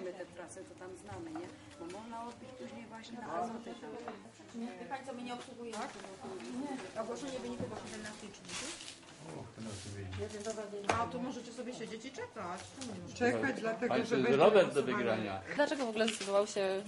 poznajemy te trasy, to tam znamy, nie? Bo można odbić później właśnie na azoty tam. Wie Pani co, my nie obsługujemy tego. Ogłoszenie wyników oficjalne na A to możecie sobie siedzieć i czekać. Nie? Czekać, dlatego Pani to że jest będzie rower do wygrania. Dlaczego w ogóle zdecydował się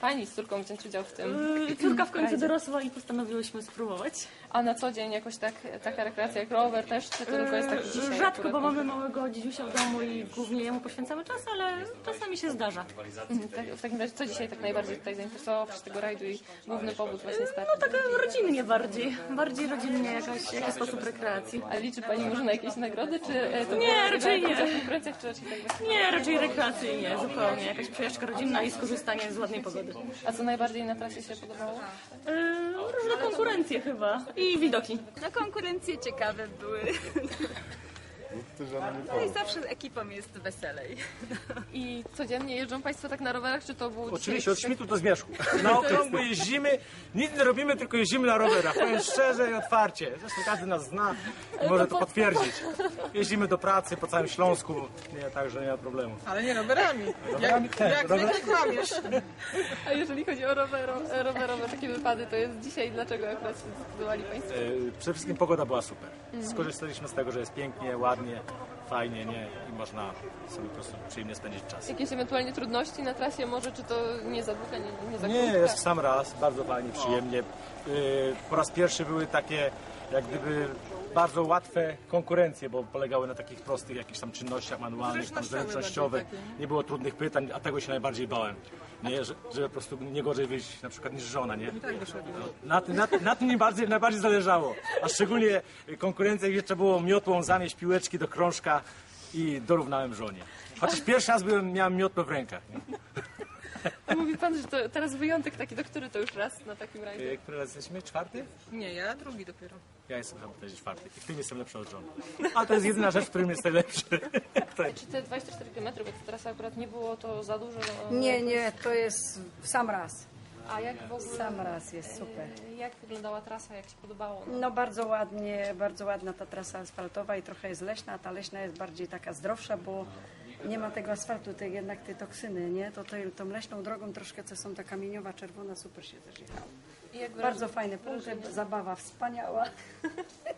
Pani z córką wziąć udział w tym? Yy, Córka w końcu dorosła i postanowiłyśmy spróbować. A na co dzień jakoś tak, taka rekreacja jak rower też, czy to tylko jest tak dzisiaj? Yy, Rzadko, bo mamy małego dzidziusia w domu i głównie jemu poświęcamy czas, ale czasami się zdarza. Mhm, tak, w takim razie co dzisiaj tak najbardziej tutaj zainteresowało oprócz tego rajdu i główny powód właśnie startu? No tak rodzinnie bardziej, bardziej rodzinnie jakaś, jakiś sposób rekreacji. A liczy Pani może na jakieś nagrody, czy e, to Nie, raczej nie. konkurencjach, czy raczej tak właśnie? Nie, raczej rekreacyjnie, zupełnie. Jakaś przejażdżka rodzinna i skorzystanie z ładnej pogody. A co najbardziej na trasie się podobało? Yy, różne konkurencje chyba i widoki. No konkurencje ciekawe były. No i zawsze ekipą jest weselej. I codziennie jeżdżą Państwo tak na rowerach, czy to był Oczywiście, dzisiaj od śmitu do zmierzchu. Na okrągło jeździmy, nic nie robimy, tylko jeździmy na rowerach. Powiem szczerze i otwarcie. Zresztą każdy nas zna i może to potwierdzić. Jeździmy do pracy po całym Śląsku, nie, także nie ma problemu. Ale nie rowerami. Rowerami Jak, jak rower- zwykle kłamiesz. A jeżeli chodzi o rowero, rowerowe wypady, to jest dzisiaj dlaczego akurat się zdecydowali Państwo? E, Przede wszystkim pogoda była super. Skorzystaliśmy z tego, że jest pięknie, ładnie, fajnie, nie? I można sobie po prostu przyjemnie spędzić czas. Jakieś ewentualnie trudności na trasie może, czy to nie za długa, nie, nie za Nie, krótka? jest w sam raz, bardzo fajnie, przyjemnie. Y, Po raz pierwszy były takie, jak gdyby, bardzo łatwe konkurencje, bo polegały na takich prostych jakichś tam czynnościach manualnych, tam Zręcznościowe zręcznościowych. bardziej Nie było trudnych pytań, a tego się najbardziej bałem. Nie, że, że po prostu nie gorzej wyjść na przykład niż żona, nie? Tak wyszedłem. Na, tym- na, tym- na tym mi bardziej, najbardziej zależało. A szczególnie konkurencja, gdzie trzeba było miotłą zanieść piłeczki do krążka i dorównałem żonie. Chociaż pierwszy raz byłem, miałem miotłę w rękach. Nie? Mówi Pan, że to teraz wyjątek taki, do który to już raz na takim rajdzie? Y, Który raz jesteśmy? Czwarty? Nie, ja drugi dopiero. Ja jestem chyba też czwarty. I w tym jestem lepszy od żony. A to jest jedyna rzecz, w którym jestem lepszy. Tak. Czy te 24 km, bo to teraz akurat nie było to za dużo? no, Nie, nie, to jest w sam raz. A jak w ogóle, Sam raz jest super. jak wyglądała trasa, jak się podobało? No bardzo ładnie, bardzo ładna ta trasa asfaltowa i trochę jest leśna, a ta leśna jest bardziej taka zdrowsza, bo nie ma tego asfaltu, te, jednak te toksyny, nie? To, to tą leśną drogą troszkę, co są ta kamieniowa, czerwona, super się też jechało. Bardzo fajne punkty, zabawa wspaniała.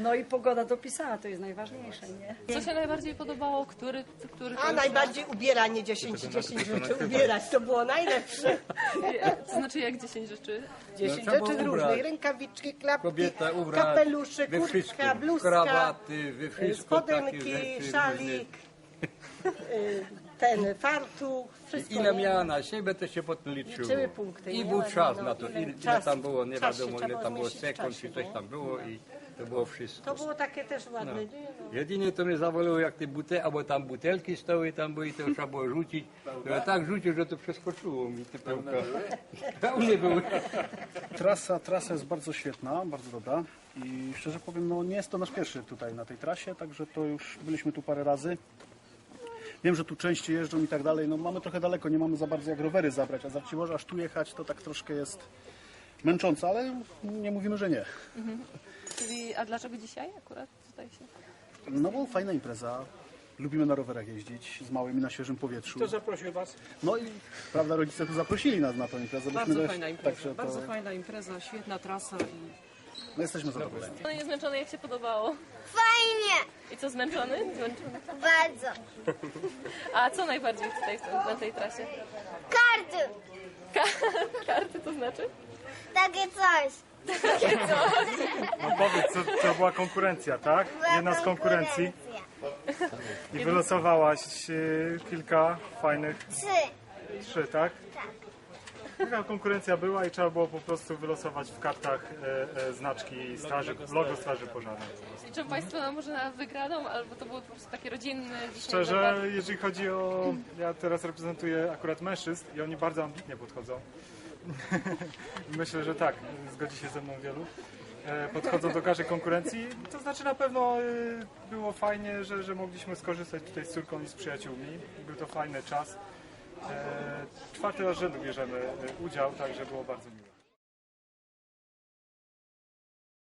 No i pogoda dopisała, to jest najważniejsze, nie? Co się najbardziej podobało? Który, który to A już najbardziej ubieranie 10 10 rzeczy ubierać, to było najlepsze. To znaczy jak 10 rzeczy? 10 trzeba było rzeczy ubrać. różnych, rękawiczki, klapki, Kobieta ubrać kapelusze, we kurtka, wszystkim. bluzka, Krawaty, we wszystko takie spodenki, rzeczy szalik, y, ten fartuch, wszystko. Ile nie? miała na siebie, to się potem liczyło. Liczyły punkty, I nie? był czas No, na to, ile ile, ile czas- tam było, nie czas się wiadomo, ile trzeba tam było zmieścić w sekund, czasie, czy coś nie? tam było i to było wszystko. To było takie też ładne, No. nie? No. Jedynie to mnie zawoliło, jak te butelki, albo tam butelki stoły, tam były, to trzeba było rzucić. To ja tak rzucił, że to przeskoczyło mi te pełka. Pełnie były. Trasa, trasa jest bardzo świetna, bardzo dobra i szczerze powiem, no nie jest to nasz pierwszy tutaj na tej trasie, także to już byliśmy tu parę razy. Wiem, że tu częściej jeżdżą i tak dalej, no mamy trochę daleko, nie mamy za bardzo jak rowery zabrać, a za aż tu jechać to tak troszkę jest męczące, ale nie mówimy, że nie. Czyli, a dlaczego dzisiaj akurat tutaj się... No bo fajna impreza, lubimy na rowerach jeździć, z małymi na świeżym powietrzu. Kto zaprosił Was? No i prawda, rodzice tu zaprosili nas na tę imprezę. Bardzo też- fajna impreza. Także to, Bardzo fajna impreza, świetna trasa i no jesteśmy zadowoleni. No nie zmęczony, jak się podobało? Fajnie! I co, zmęczony? Zmęczony. Bardzo! A co najbardziej tutaj w tym- na tej trasie? Karty! Ka- karty to znaczy? Takie coś! No powiedz, co, to była konkurencja, tak? Jedna z konkurencji. I wylosowałaś e, kilka fajnych, Trzy! trzy, tak? Tak. Taka konkurencja była i trzeba było po prostu wylosować w kartach e, e, znaczki straży, logo Straży Pożarnej. Liczą Państwo na może na wygraną, albo to było po prostu takie rodzinne dzisiaj Szczerze, zabawy? jeżeli chodzi o... Ja teraz reprezentuję akurat mężczyzn i oni bardzo ambitnie podchodzą. Myślę, że tak, zgodzi się ze mną wielu. E, Podchodzą do każdej konkurencji. To znaczy na pewno e, było fajnie, że, że mogliśmy skorzystać tutaj z córką i z przyjaciółmi. Był to fajny czas. E, Czwarty raz rzędu bierzemy udział, także było bardzo miło.